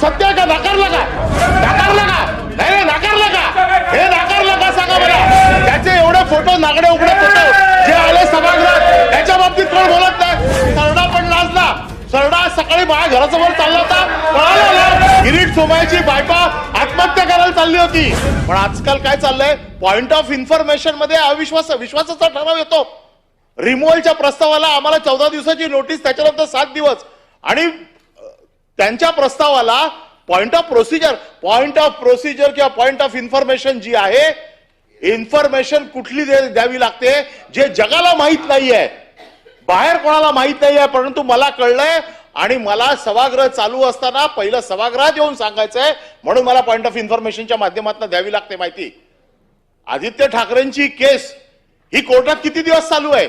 सत्य का? नाकारलं का? नाकारलं का? नाही नाकारलं का? हे नाकारलं का सांगा मला त्याचे एवढे फोटो नागडे उघडे फोटो जे आले सभागृहात त्याच्या बाबतीत कोण बोलत नाही? सरडा पण लाजला. सरडा सकाळी माझ्या घरासमोर चालला होता. पळाला ना? सोमायची बायपा आत्महत्या करायला चालली होती. पण आजकाल काय चाललंय? पॉइंट ऑफ इन्फॉर्मेशनमध्ये अविश्वास विश्वासाचा ठराव येतो. रिमोवलच्या प्रस्तावाला आम्हाला चौदा दिवसाची नोटीस त्याच्यानंतर सात दिवस. आणि त्यांच्या प्रस्तावाला point of procedure point of procedure किंवा पॉइंट ऑफ इन्फॉर्मेशन जी आहे इन्फॉर्मेशन कुठली दे- द्यावी लागते जे जगाला माहीत नाहीये. बाहेर कोणाला माहीत नाहीये परंतु मला कळलंय आणि मला सभागृह चालू असताना पहिलं सभागृहात येऊन सांगायचंय म्हणून मला पॉइंट ऑफ इन्फॉर्मेशनच्या माध्यमातून द्यावी लागते माहिती. आदित्य ठाकरेंची केस ही कोर्टात किती दिवस चालू आहे?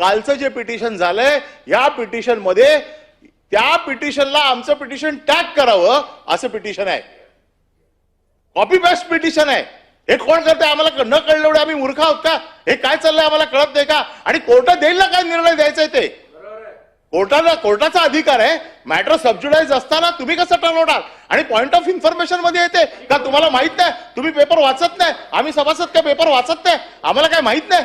कालचं जे पिटिशन झालंय या पिटिशनमध्ये त्या पिटिशनला आमचं पिटिशन टॅग करावं असं पिटिशन आहे. कॉपी पेस्ट पिटिशन आहे. हे कोण करते आम्हाला न कळलं एवढे आम्ही मूर्ख आहोत का? हे काय चाललंय आम्हाला कळत नाही का? आणि कोर्टात देईल ना काय निर्णय द्यायचा आहे ते? कोर्टाला कोर्टाचा अधिकार आहे. मॅटर सबज्युडाईज असताना तुम्ही कसं ठरवणार आणि पॉइंट ऑफ इन्फॉर्मेशनमध्ये येते का तुम्हाला माहीत नाही? तुम्ही पेपर वाचत नाही. आम्ही सभासद काय पेपर वाचत नाही? आम्हाला काय माहीत नाही?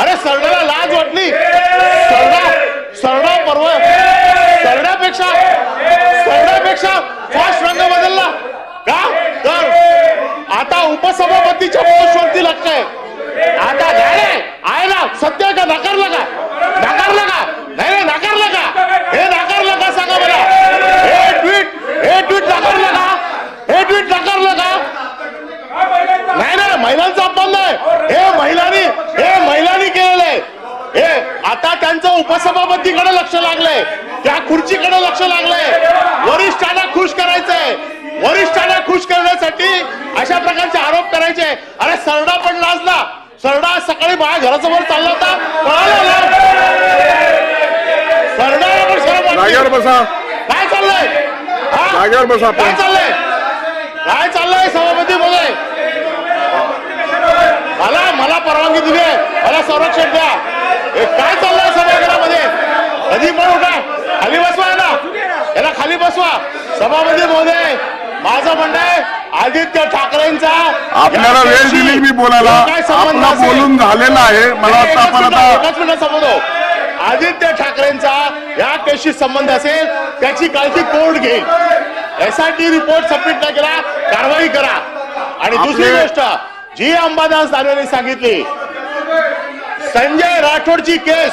अरे सरड्याला लाज वाटली. सरडा सरडा पर्व. सरड्यापेक्षा सरड्यापेक्षा फास्ट रंग बदलला. का? तर आता उपसभापतीच्या पोस्टवरती लक्ष आहे. आता झाले आहे ना सत्य का? नाकारलं का? नाकारलं का? नाही नाही नाकारलं का? हे नाकारलं का? सांगा मला हे ट्विट हे ट्विट नाकारलं का? हे ट्विट नाकारलं का? नाही ना महिलांचा अपमान नाही हे महिलांनी हे महिलांनी केलेलं आहे हे आता त्यांचं उपसभापतीकडे लक्ष लागलंय. त्या खुर्चीकडे लक्ष लागलंय. वरिष्ठांना खुश करायचंय. वरिष्ठांना खुश करण्यासाठी अशा प्रकारचे आरोप करायचे. अरे सरडा पण लाजला. सरडा सकाळी माझ्या घरासमोर चालला होता. पळाला सरडाला पण शरम बसा. काय चाललंय? बसा. काय चाललंय? काय चाललंय सभापती मध्ये मला मला परवानगी दिली मला संरक्षण द्या. काय चाललंय? कधी पण उठा खाली बसवा याला. याला खाली बसवा. सभापती महोदय माझं म्हणणं आहे आदित्य ठाकरेंचा आपल्याला वेळ दिली मी बोलायला. आपला बोलून झालेला आहे. मला वाटतं आपण आता आदित्य ठाकरेंचा या केसशी संबंध असेल त्याची काळजी कोर्ट घेईल? एसआयटी रिपोर्ट सबमिट नाही केला कारवाई करा. आणि दुसरी गोष्ट जी अंबादास दानवेने सांगितली संजय राठोडची केस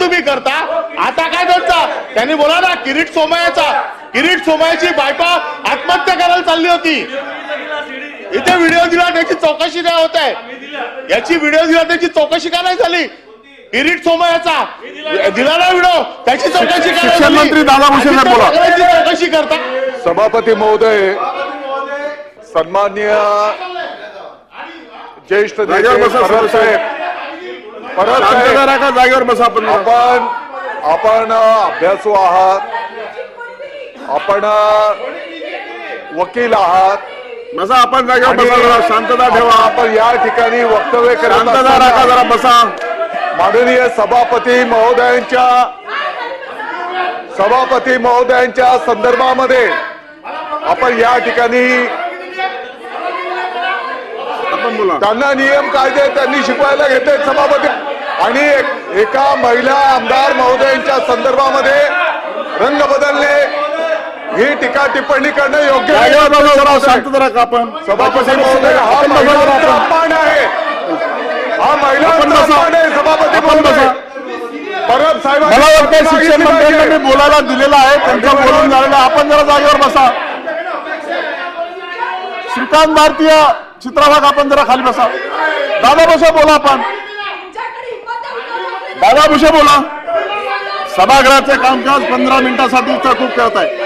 तुम्ही करता. आता काय त्यांचा त्यांनी बोला ना किरीट सोमयाचा किरीट सोमयाची बायको आत्महत्या करायला चालली होती. इथे व्हिडिओ दिला त्याची चौकशी काय होत आहे? याची व्हिडिओ दिला त्याची चौकशी का नाही झाली? किरीट सोमयाचा दिला ना व्हिडिओ त्याची चौकशी शिक्षण झाली? मंत्री दादा बोला. चौकशी करता. सभापती महोदय सन्मान्य ज्येष्ठ. साहेब साहेब राखा जागेवर बसा आपण. आपण आपण अभ्यासू आहात. आपण वकील आहात. बसा आपण जागेवर बसा जरा शांतता ठेवा. आपण या ठिकाणी वक्तव्य करत शांतता राखा जरा बसा. माननीय सभापती महोदयांच्या सभापती महोदयांच्या संदर्भामध्ये आपण या ठिकाणी त्यांना नियम कायदे त्यांनी शिकवायला घेतले सभापती. आणि एक- महिला आमदार महोदयांच्या संदर्भामध्ये रंग बदलणे ही टीका टिप्पणी करणं योग्य बसा जरा राखा आपण सभापती महोदय हा बसा महिलांचा आपण. अपमान आहे हा महिलांचा बसा. अपमान आहे सभापती महोदय बसा. परब साहेबांनी मला वाटतं मागितली शिक्षण पाहिजे. मंत्र्यांना मी बोलायला दिलेलं आहे त्यांचं बोलून झालेलं. आपण जरा जागेवर बसा श्रीकांत भारतीय चित्रभाग आपण जरा खाली बसा दादा भुसे बोला आपण दादा भुषे बोला. सभागृहाचे कामकाज पंधरा मिनिटासाठी तहकूब करत आहे